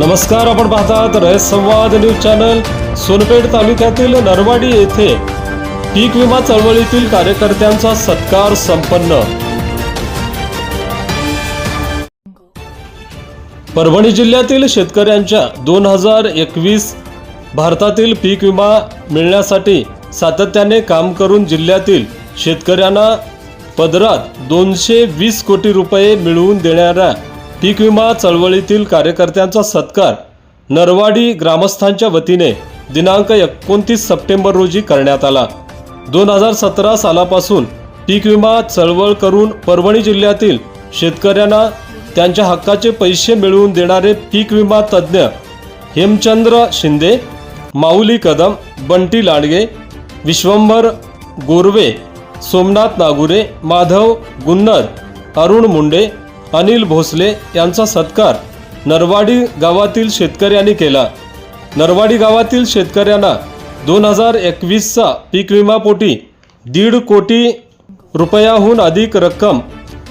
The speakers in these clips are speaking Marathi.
नमस्कार आपण पाहतात रयत संवाद न्यूज चॅनल सोनपेठ तालुक्यातील नरवाडी येथे पीक विमा चळवळीतील कार्यकर्त्यांचा सत्कार संपन्न. परभणी जिल्ह्यातील शेतकऱ्यांच्या दोन हजार एकवीस भारतातील पीक विमा मिळण्यासाठी सातत्याने काम करून जिल्ह्यातील शेतकऱ्यांना पदरात दोनशे वीस कोटी रुपये मिळवून देणाऱ्या पीक विमा चळवळीतील कार्यकर्त्यांचा सत्कार नरवाडी ग्रामस्थांच्या वतीने दिनांक एकोणतीस सप्टेंबर रोजी करण्यात आला. दोन हजार सतरा सालापासून पीक विमा चळवळ करून परभणी जिल्ह्यातील शेतकऱ्यांना त्यांच्या हक्काचे पैसे मिळवून देणारे पीक विमा तज्ज्ञ हेमचंद्र शिंदे माऊली कदम बंटी लांडगे विश्वंभर गोरवे सोमनाथ नागुरे माधव गुन्नर अरुण मुंडे अनिल भोसले यांचा सत्कार नरवाडी गावातील शेतकऱ्यांनी केला. नरवाडी गावातील शेतकऱ्यांना दोन हजार एकवीसचा पीक विमापोटी दीड कोटी रुपयाहून अधिक रक्कम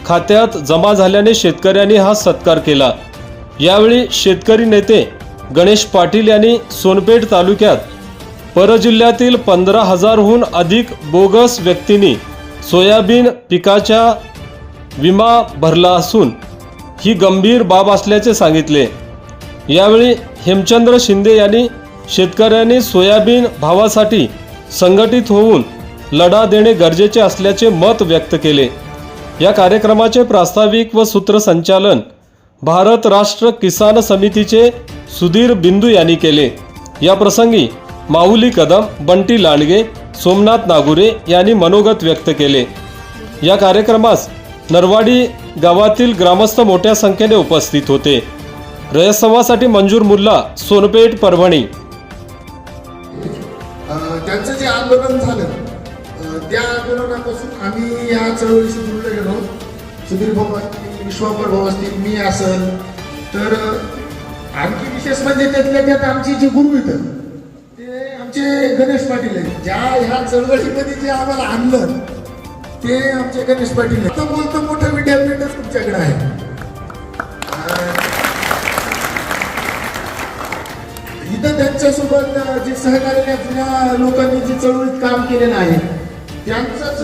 खात्यात जमा झाल्याने शेतकऱ्यांनी हा सत्कार केला. यावेळी शेतकरी नेते गणेश पाटील यांनी सोनपेठ तालुक्यात परजिल्ह्यातील पंधरा हजारहून अधिक बोगस व्यक्तींनी सोयाबीन पिकाच्या विमा भरला असून ही गंभीर बाब असल्याचे सांगितले. यावेळी हेमचंद्र शिंदे यांनी शेतकऱ्यांनी सोयाबीन भावासाठी संघटित होऊन लढा देणे गरजेचे असल्याचे मत व्यक्त केले. या कार्यक्रमाचे प्रास्ताविक व सूत्रसंचालन भारत राष्ट्र किसान समितीचे सुधीर बिंदू यांनी केले. या प्रसंगी माऊली कदम बंटी लांडगे सोमनाथ नागुरे यांनी मनोगत व्यक्त केले. या कार्यक्रमास नरवाडी गावातील ग्रामस्थ मोठ्या संख्येने उपस्थित होते. रयसवासाठी मंजूर मुल्ला सोनपेठ परभणी. त्यांचं जे आंदोलन झालं त्या आंदोलनापासून आम्ही या चळवळीशी जुळले गेलो. सुधीर भाऊ असतील विश्वांबर भाऊ असतील मी असल. तर आणखी विशेष म्हणजे त्यातल्या त्यात आमची जी गुरु इथं ते आमचे गणेश पाटील आहेत. ज्या ह्या चळवळीमध्ये जे आम्हाला आणलं ते आमचे गणेश पाटील आहेत. तर बोलतो मोठं विद्यापीठच तुमच्याकडे आहे. इथं त्यांच्यासोबत जे सहकार्य जुन्या लोकांनी जे चळवळीत काम केलेलं आहे त्यांचाच